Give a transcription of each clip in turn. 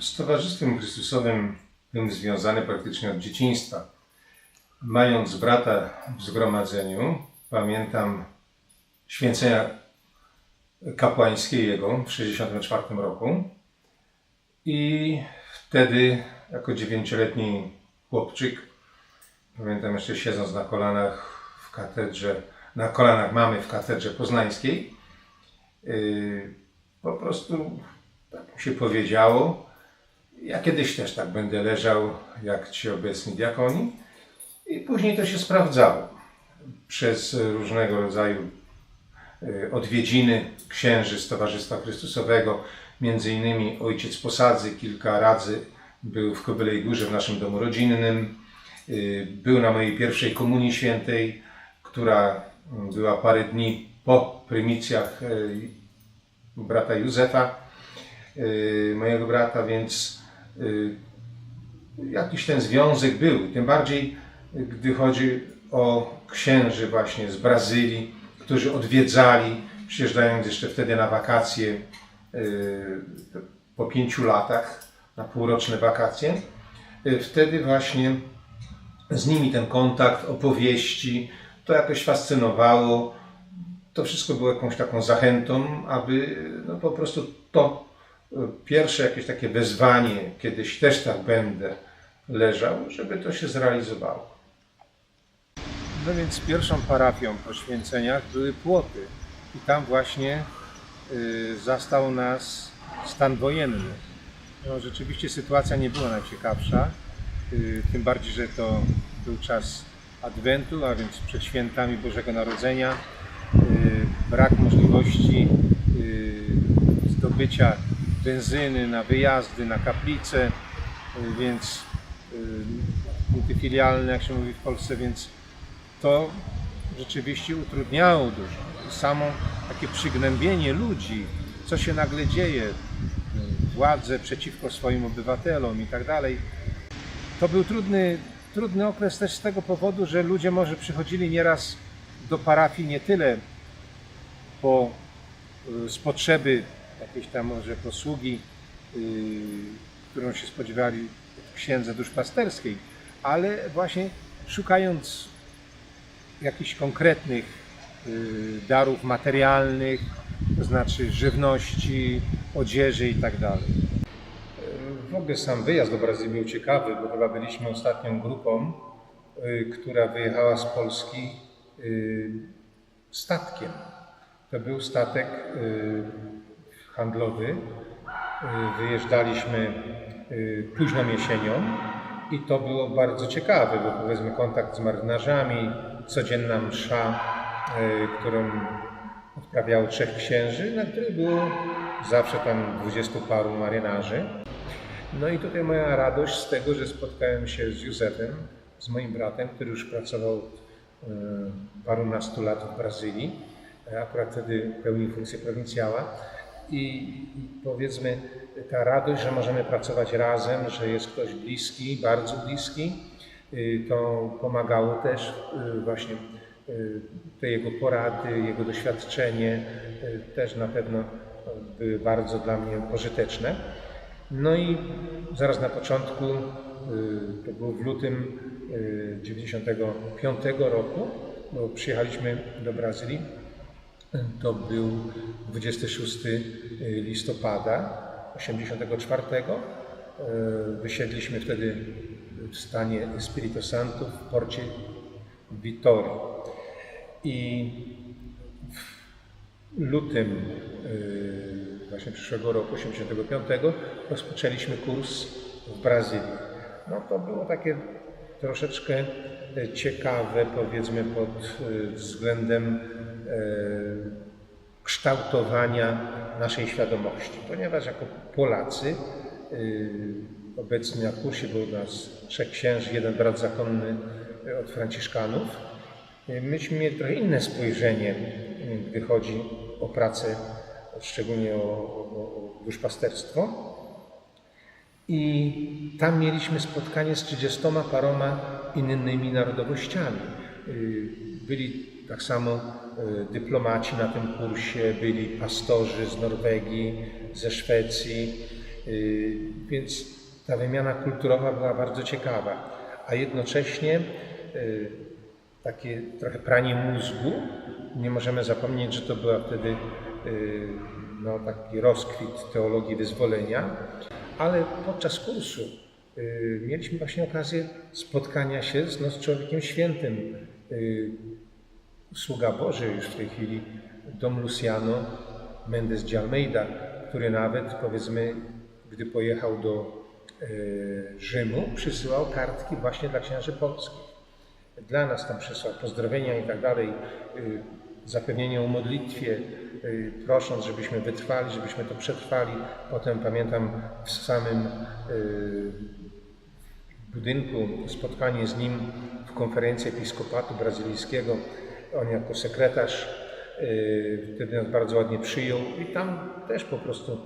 Z Towarzystwem Chrystusowym byłem związany praktycznie od dzieciństwa. Mając brata w zgromadzeniu, pamiętam święcenia kapłańskie jego w 1964 roku. I wtedy, jako dziewięcioletni chłopczyk, pamiętam jeszcze siedząc na kolanach w katedrze, na kolanach mamy w katedrze poznańskiej, yy, po prostu tak się powiedziało, ja kiedyś też tak będę leżał, jak ci obecni diakoni. I później to się sprawdzało. Przez różnego rodzaju y, odwiedziny księży z Towarzystwa Chrystusowego, między innymi ojciec Posadzy kilka razy był w Kobylej Górze w naszym domu rodzinnym. Y, Był na mojej pierwszej komunii świętej, która mm, była parę dni po prymicjach y, brata Józefa, mojego brata, więc jakiś ten związek był. Tym bardziej, gdy chodzi o księży właśnie z Brazylii, którzy odwiedzali, przyjeżdżając jeszcze wtedy na wakacje y, po pięciu latach, na półroczne wakacje. Y, Wtedy właśnie z nimi ten kontakt, opowieści, to jakoś fascynowało. To wszystko było jakąś taką zachętą, aby no, po prostu to y, pierwsze jakieś takie wezwanie, kiedyś też tak będę leżał, żeby to się zrealizowało. No więc pierwszą parafią po święceniach były płoty. I tam właśnie y, zastał nas stan wojenny. No, rzeczywiście sytuacja nie była najciekawsza. Y, tym bardziej, że to był czas Adwentu, a więc przed świętami Bożego Narodzenia. Y, brak możliwości y, zdobycia benzyny na wyjazdy, na kaplice, y, więc y, multifilialne, jak się mówi w Polsce, więc to rzeczywiście utrudniało dużo. Samo takie przygnębienie ludzi, co się nagle dzieje, y, władze przeciwko swoim obywatelom i tak dalej. To był trudny, trudny okres też z tego powodu, że ludzie może przychodzili nieraz do parafii nie tyle po, z potrzeby jakiejś tam może posługi, y, którą się spodziewali od księdza duszpasterskiej, ale właśnie szukając jakichś konkretnych y, darów materialnych, to znaczy żywności, odzieży i tak. W ogóle sam wyjazd do Brazylii był ciekawy, bo chyba byliśmy ostatnią grupą, y, która wyjechała z Polski y, statkiem. To był statek y, handlowy. Y, Wyjeżdżaliśmy y, późną jesienią i to było bardzo ciekawe, bo powiedzmy kontakt z marynarzami, codzienna msza, y, którą odprawiało trzech księży, na której było zawsze tam dwudziestu paru marynarzy. No i tutaj moja radość z tego, że spotkałem się z Józefem, z moim bratem, który już pracował parunastu lat w Brazylii. Akurat wtedy pełnił funkcję prowincjała. I, I powiedzmy, ta radość, że możemy pracować razem, że jest ktoś bliski, bardzo bliski, y, to pomagało też y, właśnie y, te jego porady, jego doświadczenie też na pewno były bardzo dla mnie pożyteczne. No i zaraz na początku, to było w lutym 1995 roku, bo przyjechaliśmy do Brazylii. To był 26 listopada 1984. Wysiedliśmy wtedy w stanie Espírito Santo w porcie Vitória. I w lutym y, właśnie przyszłego roku, 85, rozpoczęliśmy kurs w Brazylii. No to było takie troszeczkę e, ciekawe, powiedzmy, pod y, względem e, kształtowania naszej świadomości, ponieważ jako Polacy obecnie na kursie było nas trzech księży, jeden brat zakonny od Franciszkanów. Myśmy mieli trochę inne spojrzenie, gdy chodzi o pracę, szczególnie o, o, o duszpasterstwo. I tam mieliśmy spotkanie z 30 paroma innymi narodowościami. Y, Byli tak samo y, dyplomaci na tym kursie, byli pastorzy z Norwegii, ze Szwecji Y, Więc ta wymiana kulturowa była bardzo ciekawa, a jednocześnie takie trochę pranie mózgu. Nie możemy zapomnieć, że to była wtedy no, taki rozkwit teologii wyzwolenia, ale podczas kursu y, mieliśmy właśnie okazję spotkania się z, no, z człowiekiem świętym. Y, Sługa Boży już w tej chwili, Dom Luciano Mendes de Almeida, który nawet powiedzmy, gdy pojechał do y, Rzymu, przysyłał kartki właśnie dla księży polskich dla nas tam przysłał pozdrowienia i tak dalej, zapewnienie o modlitwie, y, prosząc, żebyśmy wytrwali, żebyśmy to przetrwali. Potem pamiętam w samym y, budynku spotkanie z nim w konferencji episkopatu brazylijskiego. On jako sekretarz y, wtedy nas bardzo ładnie przyjął i tam też po prostu,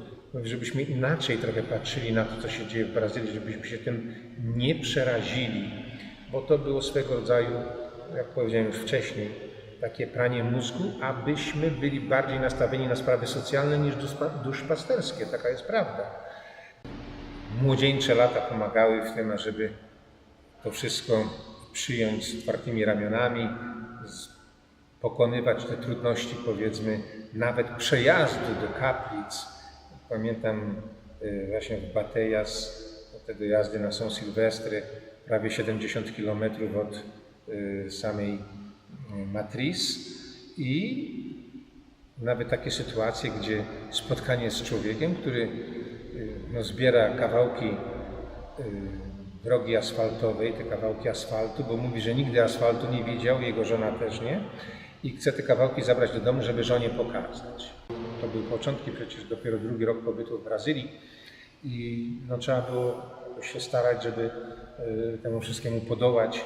żebyśmy inaczej trochę patrzyli na to, co się dzieje w Brazylii, żebyśmy się tym nie przerazili, bo to było swego rodzaju, jak powiedziałem już wcześniej, takie pranie mózgu, abyśmy byli bardziej nastawieni na sprawy socjalne niż duszpa- duszpasterskie. Taka jest prawda. Młodzieńcze lata pomagały w tym, ażeby to wszystko przyjąć z otwartymi ramionami, pokonywać te trudności, powiedzmy, nawet przejazdu do kaplic. Pamiętam y, właśnie w Batejas, wtedy jazdy na São Silvestre, prawie 70 km od y, samej Matriz i nawet takie sytuacje, gdzie spotkanie z człowiekiem, który y, no, zbiera kawałki y, drogi asfaltowej, te kawałki asfaltu, bo mówi, że nigdy asfaltu nie widział, jego żona też nie i chce te kawałki zabrać do domu, żeby żonie pokazać. To były początki, przecież dopiero drugi rok pobytu w Brazylii i no, trzeba było się starać, żeby y, temu wszystkiemu podołać.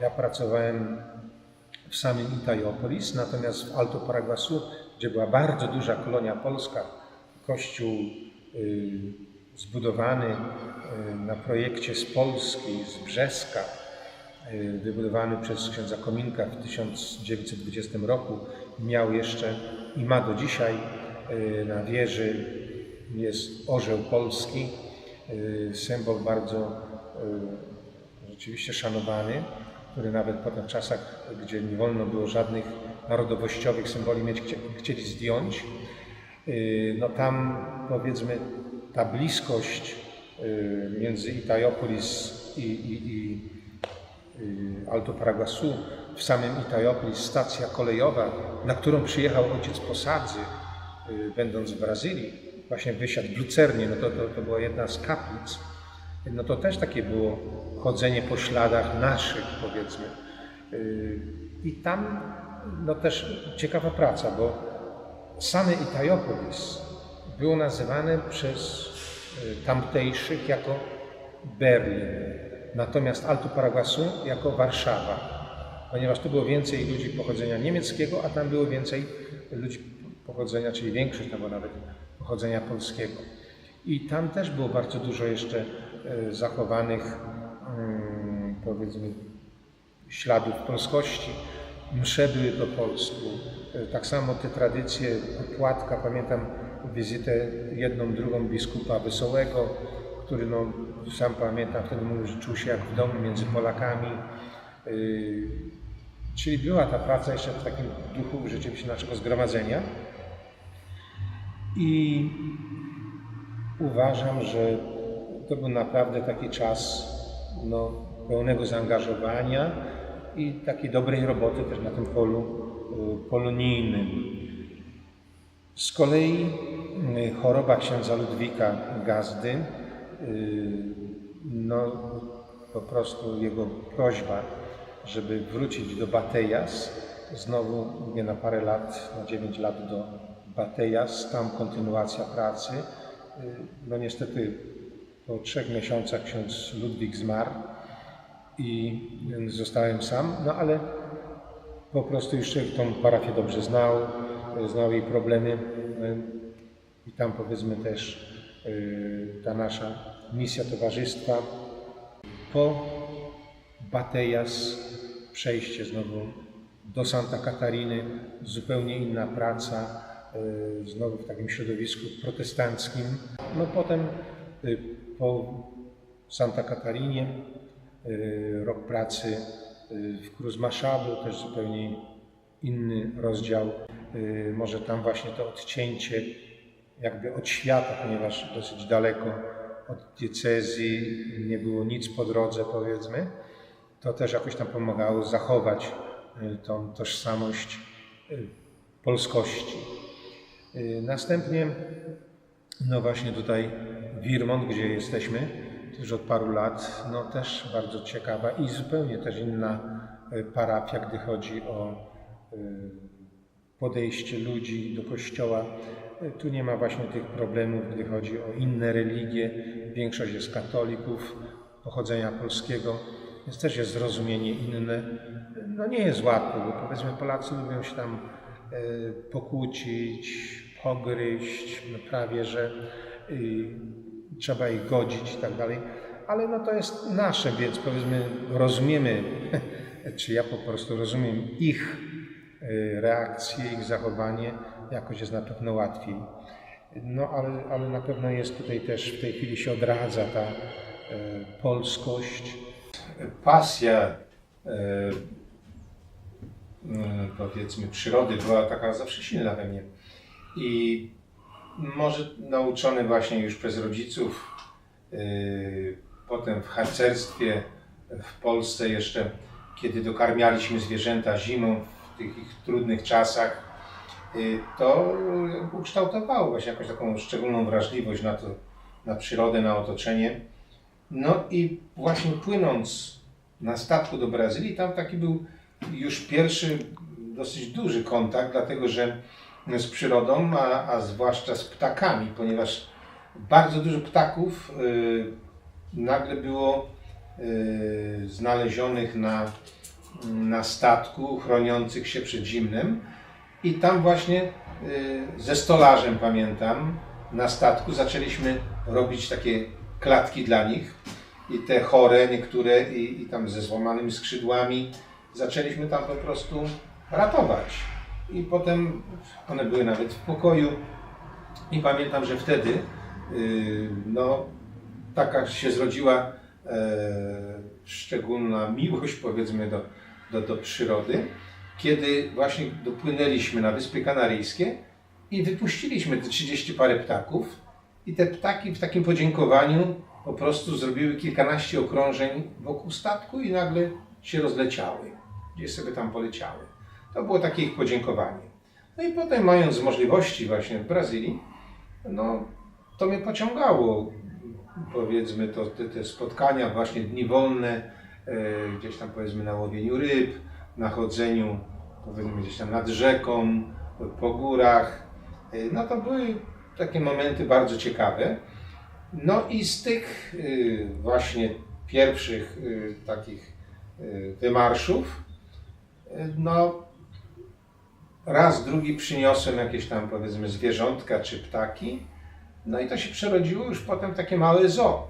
Ja pracowałem w samym Itaiopolis, natomiast w Alto Paraguasu, gdzie była bardzo duża kolonia polska, kościół y, zbudowany y, na projekcie z Polski, z Brzeska, y, wybudowany przez księdza Kominka w 1920 roku, miał jeszcze i ma do dzisiaj na wieży jest orzeł polski, symbol bardzo rzeczywiście szanowany, który nawet po tych czasach, gdzie nie wolno było żadnych narodowościowych symboli mieć, chcie- chcieli zdjąć. Y, No tam powiedzmy ta bliskość y, między Itaiopolis i, i, i y, Alto Paraguasu, w samym Itaiopolis stacja kolejowa, na którą przyjechał ojciec Posadzy, będąc w Brazylii, właśnie wysiadł w Lucernie, no to, to, to była jedna z kaplic, no to też takie było chodzenie po śladach naszych, powiedzmy. Y, I tam no też ciekawa praca, bo same Itaiopolis było nazywane przez y, tamtejszych jako Berlin, natomiast Alto Paraguasu jako Warszawa, ponieważ tu było więcej ludzi pochodzenia niemieckiego, a tam było więcej ludzi pochodzenia, czyli większość albo nawet pochodzenia polskiego. I tam też było bardzo dużo jeszcze y, zachowanych, powiedzmy, śladów polskości. Msze były po polsku. E, Tak samo te tradycje, opłatka, pamiętam wizytę jedną, drugą biskupa Wesołego, który no, sam pamiętam wtedy mówił, że czuł się jak w domu między Polakami. Yy, Czyli była ta praca jeszcze w takim duchu rzeczywiście naszego zgromadzenia. I uważam, że to był naprawdę taki czas no, pełnego zaangażowania i takiej dobrej roboty też na tym polu y, polonijnym. Z kolei y, choroba księdza Ludwika Gazdy, y, no po prostu jego prośba, żeby wrócić do Batejas, znowu nie na parę lat, na 9 lat do Batejas, tam kontynuacja pracy. No niestety po trzech miesiącach ksiądz Ludwik zmarł i zostałem sam, no ale po prostu jeszcze tą parafię dobrze znał, znał jej problemy y, i tam powiedzmy też y, ta nasza misja towarzystwa. Po Batejas przejście znowu do Santa Katariny, zupełnie inna praca, y, znowu w takim środowisku protestanckim. No potem Po Santa Catarinie y, rok pracy y, w Cruz Machado, też zupełnie inny rozdział. Y, Może tam właśnie to odcięcie jakby od świata, ponieważ dosyć daleko od diecezji nie było nic po drodze, powiedzmy. To też jakoś tam pomagało zachować tą tożsamość polskości. Następnie, no właśnie tutaj Wirmont, gdzie jesteśmy już od paru lat, no też bardzo ciekawa i zupełnie też inna y, parafia, gdy chodzi o y, podejście ludzi do kościoła. Y, Tu nie ma właśnie tych problemów, gdy chodzi o inne religie. Większość jest katolików pochodzenia polskiego, więc też jest zrozumienie inne. No nie jest łatwo, bo powiedzmy Polacy lubią się tam pokłócić, pogryźć, no prawie że trzeba ich godzić i tak dalej. Ale no to jest nasze, więc powiedzmy rozumiemy, czy ja po prostu rozumiem ich y, reakcje, ich zachowanie, jakoś jest na pewno łatwiej. No ale, ale na pewno jest tutaj też w tej chwili się odradza ta e, polskość. Pasja e, powiedzmy przyrody była taka zawsze silna we mnie. I może nauczony właśnie już przez rodziców, e, potem w harcerstwie w Polsce jeszcze, kiedy dokarmialiśmy zwierzęta zimą w tych trudnych czasach, y, to ukształtowało właśnie jakąś taką szczególną wrażliwość na to, na przyrodę, na otoczenie. No i właśnie płynąc na statku do Brazylii, tam taki był już pierwszy dosyć duży kontakt, dlatego że z przyrodą, a, a zwłaszcza z ptakami, ponieważ bardzo dużo ptaków y, nagle było y, znalezionych na, na statku, chroniących się przed zimnem. I tam właśnie y, ze stolarzem, pamiętam, na statku zaczęliśmy robić takie klatki dla nich. I te chore, niektóre, i, i tam ze złamanymi skrzydłami, zaczęliśmy tam po prostu ratować. I potem one były nawet w pokoju. I pamiętam, że wtedy y, no, taka się zrodziła e, szczególna miłość, powiedzmy, do, do, do przyrody, kiedy właśnie dopłynęliśmy na Wyspy Kanaryjskie i wypuściliśmy te 30 parę ptaków. I te ptaki w takim podziękowaniu po prostu zrobiły kilkanaście okrążeń wokół statku i nagle się rozleciały. Gdzieś sobie tam poleciały. To było takie ich podziękowanie. No i potem, mając możliwości właśnie w Brazylii, no to mnie pociągało, powiedzmy, to, te, te spotkania, właśnie dni wolne, e, gdzieś tam powiedzmy na łowieniu ryb, na chodzeniu, powiedzmy gdzieś tam nad rzeką, po górach. E, no to były takie momenty bardzo ciekawe. No i z tych y, właśnie pierwszych y, takich y, wymarszów, no raz, drugi przyniosłem jakieś tam powiedzmy zwierzątka czy ptaki. No i to się przerodziło już potem takie małe zoo.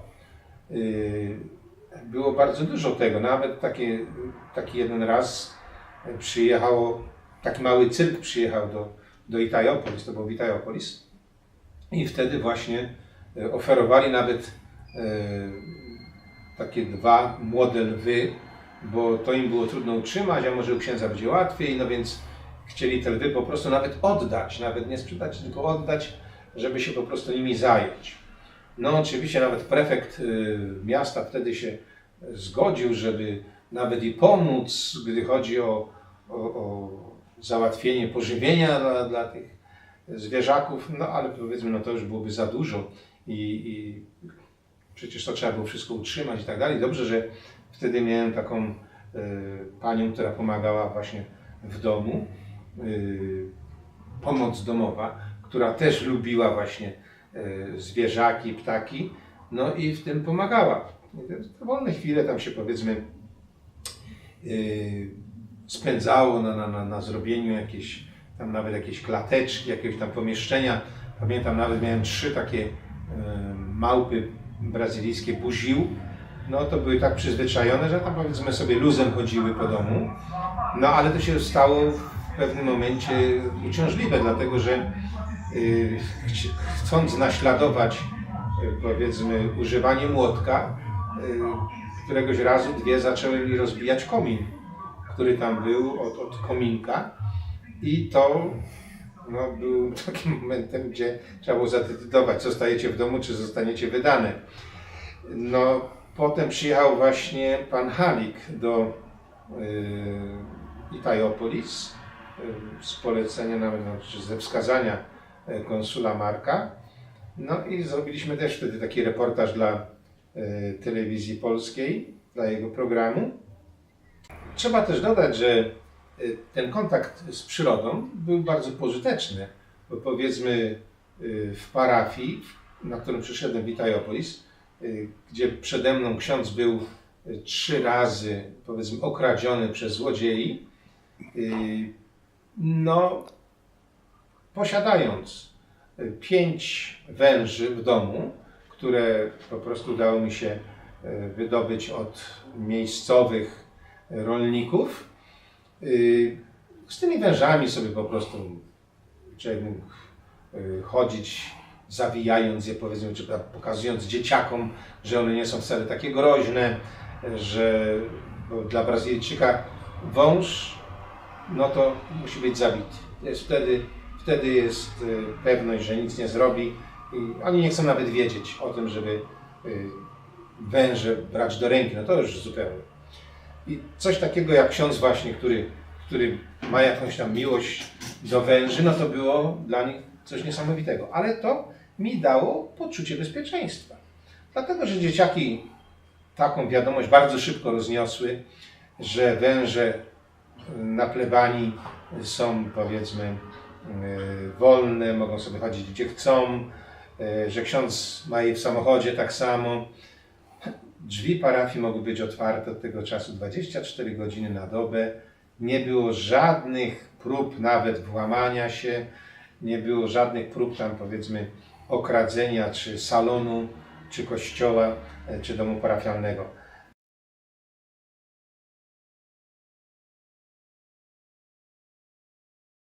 Yy, Było bardzo dużo tego. Nawet takie, taki jeden raz przyjechało, taki mały cyrk przyjechał do, do Itajopolis, to był Itajopolis. I wtedy właśnie e, oferowali nawet e, takie dwa młode lwy, bo to im było trudno utrzymać, a może u księdza będzie łatwiej, no więc chcieli te lwy po prostu nawet oddać, nawet nie sprzedać, tylko oddać, żeby się po prostu nimi zająć. No oczywiście nawet prefekt y, miasta wtedy się zgodził, żeby nawet i pomóc, gdy chodzi o, o, o załatwienie pożywienia dla, dla tych zwierzaków, no ale powiedzmy, no to już byłoby za dużo i, i przecież to trzeba było wszystko utrzymać i tak dalej. Dobrze, że wtedy miałem taką y, panią, która pomagała właśnie w domu, pomoc domowa, która też lubiła właśnie y, zwierzaki, ptaki, no i w tym pomagała. Wolne chwile tam się powiedzmy y, spędzało na, na, na, zrobieniu jakiejś, tam nawet jakieś klateczki, jakiegoś tam pomieszczenia. Pamiętam nawet miałem trzy takie y, małpy brazylijskie buził. No to były tak przyzwyczajone, że tam powiedzmy sobie luzem chodziły po domu. No ale to się stało w pewnym momencie uciążliwe, dlatego że y, chcąc naśladować powiedzmy używanie młotka, y, któregoś razu dwie zaczęły mi rozbijać komin, który tam był od, od kominka i to no, był takim momentem, gdzie trzeba było zadecydować, zostajecie w domu, czy zostaniecie wydane. No, potem przyjechał właśnie pan Halik do y, Itajopolis y, z polecenia, nawet, no, czy ze wskazania y, konsula Marka. No i zrobiliśmy też wtedy taki reportaż dla y, telewizji polskiej, dla jego programu. Trzeba też dodać, że y, ten kontakt z przyrodą był bardzo pożyteczny, bo powiedzmy w parafii, na którą przyszedłem w Itajopolis, gdzie przede mną ksiądz był trzy razy, powiedzmy, okradziony przez złodziei, no, posiadając y, pięć węży w domu, które po prostu udało mi się y, wydobyć od miejscowych rolników, y, z tymi wężami sobie po prostu człowiek chodzić, zawijając je, powiedzmy, czy pokazując dzieciakom, że one nie są wcale takie groźne, że dla Brazylijczyka wąż, no to musi być zabity. Jest wtedy, wtedy jest y, pewność, że nic nie zrobi i oni nie chcą nawet wiedzieć o tym, żeby y, węże brać do ręki, no to już zupełnie. I coś takiego jak ksiądz właśnie, który, który ma jakąś tam miłość do węży, no to było dla nich coś niesamowitego. Ale to mi dało poczucie bezpieczeństwa. Dlatego, że dzieciaki taką wiadomość bardzo szybko rozniosły, że węże na plebanii są powiedzmy yy, wolne, mogą sobie chodzić gdzie chcą, yy, że ksiądz ma je w samochodzie tak samo. Drzwi parafii mogły być otwarte od tego czasu 24 godziny na dobę. Nie było żadnych prób nawet włamania się, nie było żadnych prób tam powiedzmy okradzenia czy salonu, czy kościoła, e, czy domu parafialnego.